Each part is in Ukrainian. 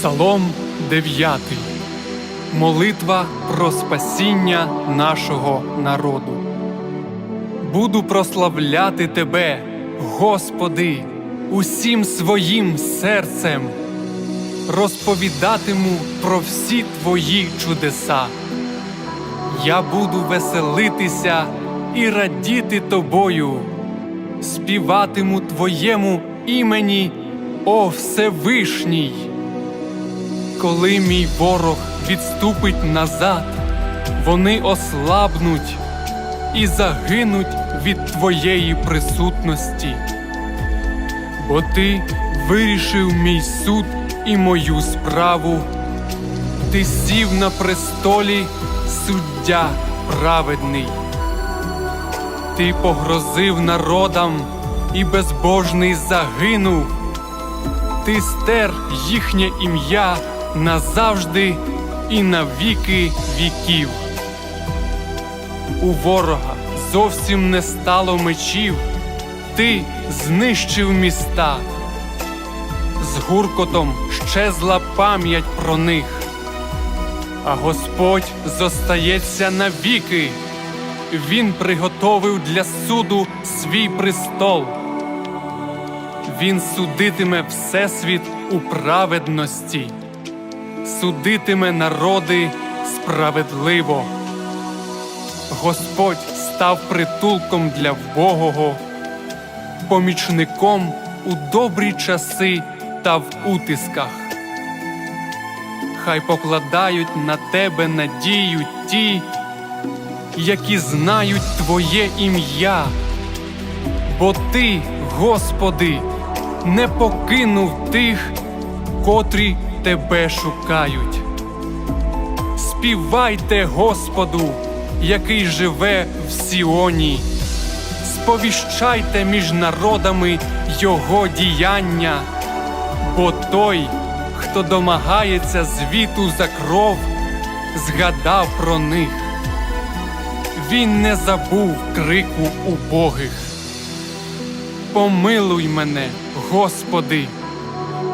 Псалом 9. Молитва про спасіння нашого народу. Буду прославляти Тебе, Господи, усім своїм серцем, розповідатиму про всі Твої чудеса. Я буду веселитися і радіти Тобою, співатиму Твоєму імені, о Всевишній. Коли мій ворог відступить назад, вони ослабнуть і загинуть від Твоєї присутності. Бо Ти вирішив мій суд і мою справу, Ти сів на престолі суддя праведний. Ти погрозив народам, і безбожний загинув. Ти стер їхнє ім'я назавжди і на віки віків. У ворога зовсім не стало мечів, ти знищив міста. З гуркотом щезла пам'ять про них, а Господь зостається навіки. Він приготовив для суду свій престол. Він судитиме Всесвіт у праведності, судитиме народи справедливо. Господь став притулком для вбогого, помічником у добрі часи та в утисках. Хай покладають на тебе надію ті, які знають Твоє ім'я, бо Ти, Господи, не покинув тих, котрі тебе шукають. Співайте Господу, який живе в Сіоні, сповіщайте між народами Його діяння, бо той, хто домагається звіту за кров, згадав про них. Він не забув крику убогих. Помилуй мене, Господи,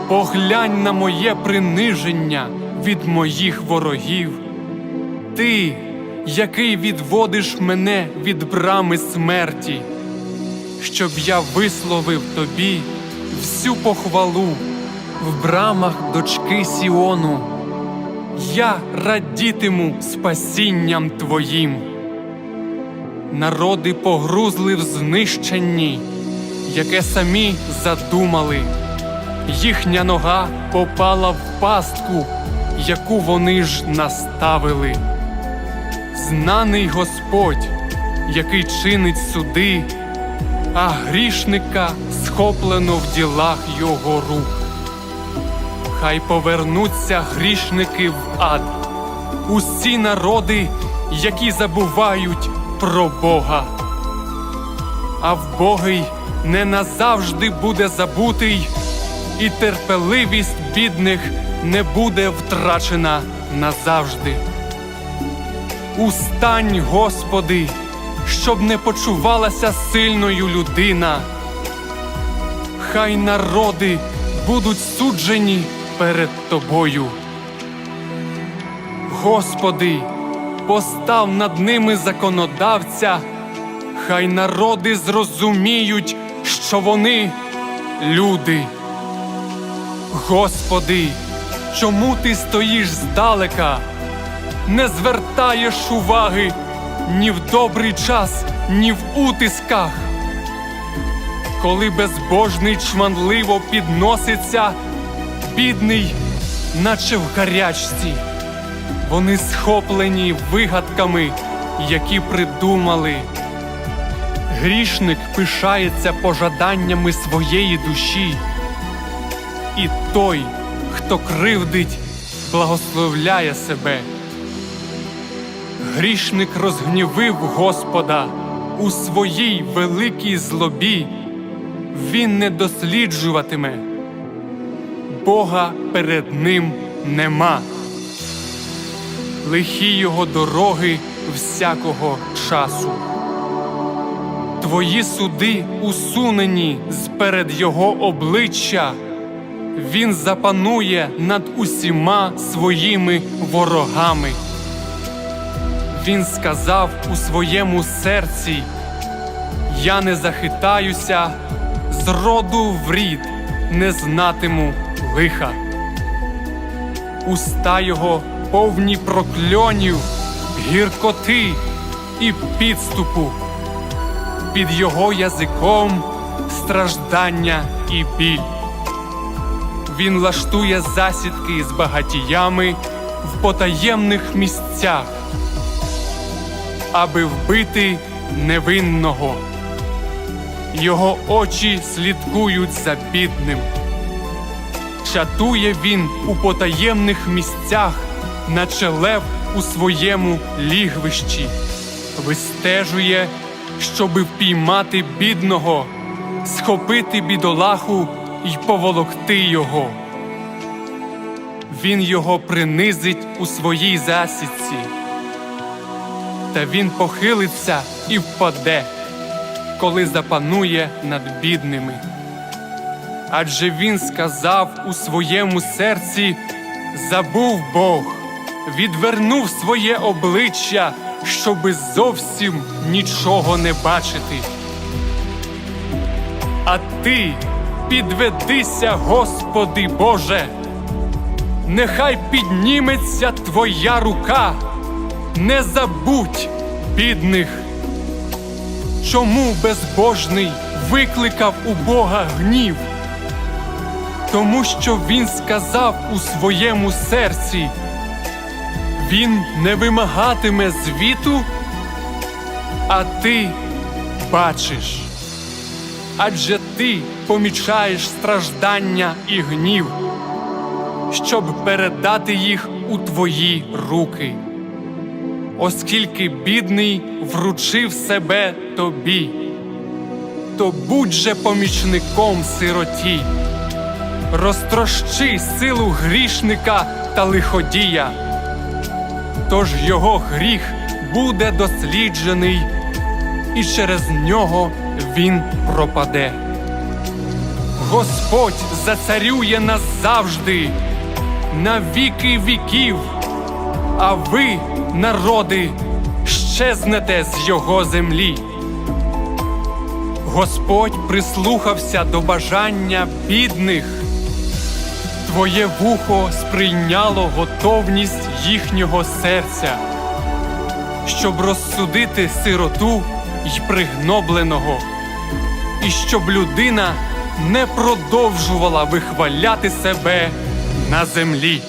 поглянь на моє приниження від моїх ворогів. Ти, який відводиш мене від брами смерті, щоб я висловив тобі всю похвалу в брамах дочки Сіону. Я радітиму спасінням Твоїм. Народи погрузли в знищенні, яке самі задумали. Їхня нога попала в пастку, яку вони ж наставили. Знаний Господь, який чинить суди, а грішника схоплено в ділах його рук. Хай повернуться грішники в ад, усі народи, які забувають про Бога. А вбогий не назавжди буде забутий, і терпеливість бідних не буде втрачена назавжди. Устань, Господи, щоб не почувалася сильною людина. Хай народи будуть суджені перед Тобою. Господи, постав над ними законодавця, хай народи зрозуміють, що вони люди. Господи, чому ти стоїш здалека, не звертаєш уваги ні в добрий час, ні в утисках? Коли безбожний чманливо підноситься, бідний, наче в гарячці. Вони схоплені вигадками, які придумали. Грішник пишається пожаданнями своєї душі, і той, хто кривдить, благословляє себе. Грішник розгнівив Господа у своїй великій злобі, він не досліджуватиме, Бога перед ним нема лихі його дороги всякого часу. Твої суди усунені з перед його обличчя, він запанує над усіма своїми ворогами. Він сказав у своєму серці: Я не захитаюся, з роду в рід не знатиму лиха. Уста його повні прокльонів, гіркоти і підступу. Під його язиком страждання і біль. Він лаштує засідки з багатіями в потаємних місцях, аби вбити невинного. Його очі слідкують за бідним. Чатує він у потаємних місцях, наче лев у своєму лігвищі, вистежує, щоби впіймати бідного, схопити бідолаху й поволокти його. Він його принизить у своїй засідці, та він похилиться і впаде, коли запанує над бідними. Адже він сказав у своєму серці: забув Бог, відвернув своє обличчя, щоби зовсім нічого не бачити. А ти підведися, Господи Боже, нехай підніметься Твоя рука, не забудь бідних. Чому безбожний викликав у Бога гнів? Тому що він сказав у своєму серці, він не вимагатиме звіту, а ти бачиш. Адже ти помічаєш страждання і гнів, щоб передати їх у твої руки, оскільки бідний вручив себе тобі, то будь же помічником сироті розтрощи силу грішника та лиходія. Тож його гріх буде досліджений, і через нього він пропаде. Господь зацарює назавжди, на віки віків, а ви, народи, щезнете з його землі. Господь прислухався до бажання бідних. Твоє вухо сприйняло готовність їхнього серця, щоб розсудити сироту й пригнобленого, і щоб людина не продовжувала вихваляти себе на землі.